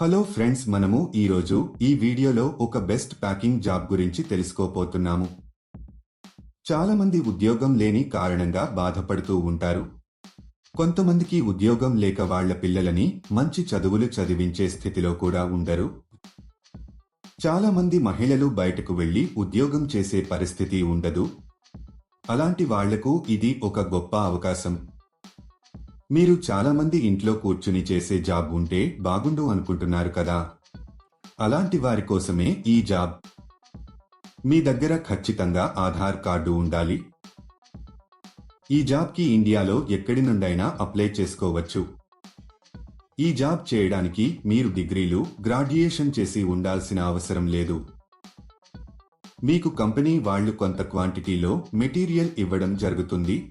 Hello friends మనము ఈరోజు ఈ వీడియోలో ఒక బెస్ట్ ప్యాకింగ్ జాబ్ గురించి తెలుసుకోపోతున్నాము చాలామంది ఉద్యోగం లేని కారణంగా బాధపడుతూ ఉంటారు. కొంతమందికి ఉద్యోగం లేక వాళ్ళ పిల్లలని మంచి చదువులు చదివించే స్థితిలో కూడా ఉండరు. చాలామంది మహిళలు బయటకు వెళ్ళి ఉద్యోగం చేసే పరిస్థితి ఉండదు. అలాంటి వాళ్ళకు ఇది ఒక గొప్ప అవకాశం. మీరు చాలా మంది ఇంట్లో కూర్చుని చేసే జాబ్ ఉంటే బాగుండు అనుకుంటున్నారు కదా. అలాంటి వారి కోసమే ఈ జాబ్. మీ దగ్గర ఖచ్చితంగా ఆధార్ కార్డు ఉండాలి. ఈ జాబ్కి ఇండియాలో ఎక్కడి నుండైనా అప్లై చేసుకోవచ్చు. ఈ జాబ్ చేయడానికి మీరు డిగ్రీలు గ్రాడ్యుయేషన్ చేసి ఉండాల్సిన అవసరం లేదు. మీకు కంపెనీ వాళ్ళు కొంత క్వాంటిటీలో మెటీరియల్ ఇవ్వడం జరుగుతుంది.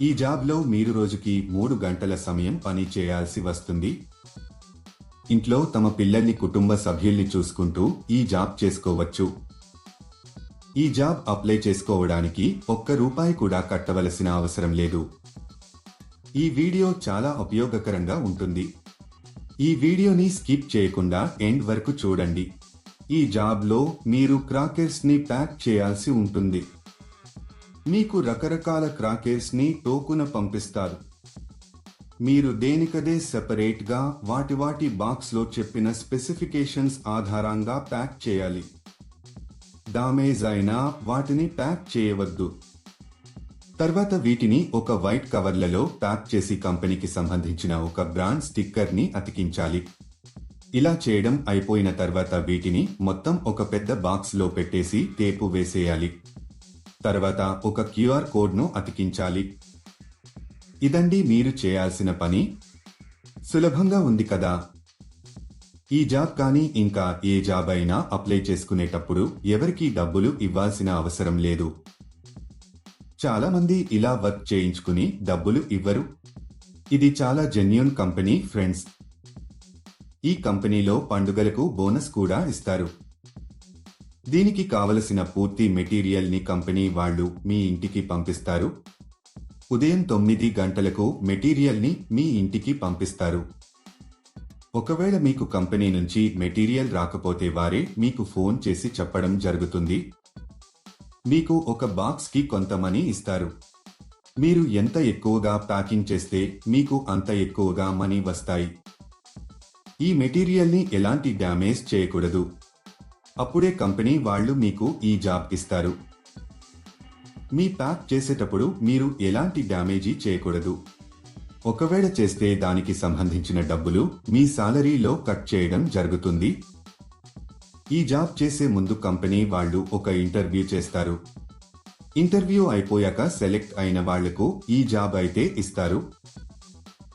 ఈ జాబ్లో మీరు రోజుకి మూడు గంటల సమయం పని చేయాల్సి వస్తుంది. ఇంట్లో తమ పిల్లల్ని కుటుంబ సభ్యుల్ని చూసుకుంటూ ఈ జాబ్ చేసుకోవచ్చు. ఈ జాబ్ అప్లై చేసుకోవడానికి ఒక్క రూపాయి కూడా కట్టవలసిన అవసరం లేదు. ఈ వీడియో చాలా ఉపయోగకరంగా ఉంటుంది. ఈ వీడియోని స్కిప్ చేయకుండా ఎండ్ వరకు చూడండి. ఈ జాబ్లో మీరు క్రాకర్స్ని ప్యాక్ చేయాల్సి ఉంటుంది. మీకు రకరకాల క్రాకేర్స్ని టోకున పంపిస్తారు. మీరు దేనికదే సెపరేట్గా వాటి వాటి బాక్స్లో చెప్పిన స్పెసిఫికేషన్స్ ఆధారంగా ప్యాక్ చేయాలి. డామేజ్ అయినా వాటిని ప్యాక్ చేయవద్దు. తర్వాత వీటిని ఒక వైట్ కవర్లలో ప్యాక్ చేసి కంపెనీకి సంబంధించిన ఒక బ్రాండ్ స్టిక్కర్ని అతికించాలి. ఇలా చేయడం అయిపోయిన తర్వాత వీటిని మొత్తం ఒక పెద్ద బాక్స్లో పెట్టేసి టేపు వేసేయాలి. తర్వాత ఒక క్యూఆర్ కోడ్ను అతికించాలి. ఇదండి మీరు చేయాల్సిన పని. సులభంగా ఉంది కదా. ఈ జాబ్ కానీ ఇంకా ఏ జాబ్ అయినా అప్లై చేసుకునేటప్పుడు ఎవరికీ డబ్బులు ఇవ్వాల్సిన అవసరం లేదు. చాలామంది ఇలా వర్క్ చేయించుకుని డబ్బులు ఇవ్వరు. ఇది చాలా జెన్యున్ కంపెనీ ఫ్రెండ్స్. ఈ కంపెనీలో పండుగలకు బోనస్ కూడా ఇస్తారు. దీనికి కావలసిన పూర్తి మెటీరియల్ని కంపెనీ వాళ్ళు మీ ఇంటికి పంపిస్తారు. ఉదయం తొమ్మిది గంటలకు మెటీరియల్ని మీ ఇంటికి పంపిస్తారు. ఒకవేళ మీకు కంపెనీ నుంచి మెటీరియల్ రాకపోతే వారే మీకు ఫోన్ చేసి చెప్పడం జరుగుతుంది. మీకు ఒక బాక్స్కి కొంత మనీ ఇస్తారు. మీరు ఎంత ఎక్కువగా ప్యాకింగ్ చేస్తే మీకు అంత ఎక్కువగా మనీ వస్తాయి. ఈ మెటీరియల్ని ఎలాంటి డ్యామేజ్ చేయకూడదు. అప్పుడే కంపెనీ వాళ్ళు మీకు ఈ జాబ్ ఇస్తారు. మీ ప్యాక్ చేసేటప్పుడు మీరు ఎలాంటి డ్యామేజీ చేయకూడదు. ఒకవేళ చేస్తే దానికి సంబంధించిన డబ్బులు మీ సాలరీలో కట్ చేయడం జరుగుతుంది. ఈ జాబ్ చేసే ముందు కంపెనీ వాళ్ళు ఒక ఇంటర్వ్యూ చేస్తారు. ఇంటర్వ్యూ అయిపోయాక సెలెక్ట్ అయిన వాళ్ళకు ఈ జాబ్ అయితే ఇస్తారు.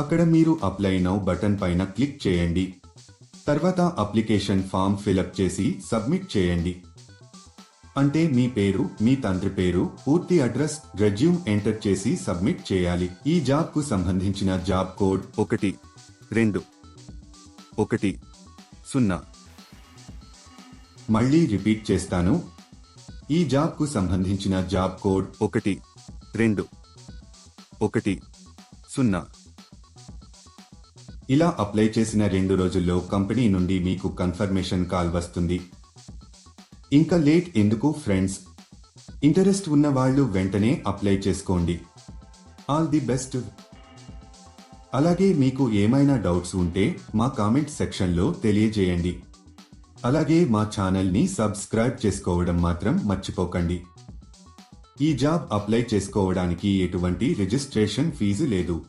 అక్కడ మీరు అప్లై నౌ బటన్ పైన క్లిక్ చేయండి. తర్వాత అప్లికేషన్ ఫామ్ ఫిలప్ చేసి సబ్మిట్ చేయండి. అంటే మీ పేరు మీ తండ్రి పేరు పూర్తి అడ్రస్ రెజ్యూమ్ ఎంటర్ చేసి సబ్మిట్ చేయాలి. ఈ జాబ్కు సంబంధించిన జాబ్ కోడ్ ఒకటి రెండు ఒకటి సున్నా. మళ్ళీ రిపీట్ చేస్తాను. ఈ జాబ్కు సంబంధించిన జాబ్ కోడ్ ఒకటి రెండు ఒకటి సున్నా. ఇలా అప్లై చేసిన రెండు రోజుల్లో కంపెనీ నుండి మీకు కన్ఫర్మేషన్ కాల్ వస్తుంది. ఇంకా లేట్ ఎందుకు ఫ్రెండ్స్? ఇంటరెస్ట్ ఉన్న వాళ్ళు వెంటనే అప్లై చేసుకోండి. All the best. అలాగే మీకు ఏమైనా డౌట్స్ ఉంటే మా కామెంట్ సెక్షన్లో తెలియజేయండి. అలాగే మా ఛానల్ని సబ్స్క్రైబ్ చేసుకోవడం మాత్రం మర్చిపోకండి. ఈ జాబ్ అప్లై చేసుకోవడానికి ఎటువంటి రిజిస్ట్రేషన్ ఫీజు లేదు.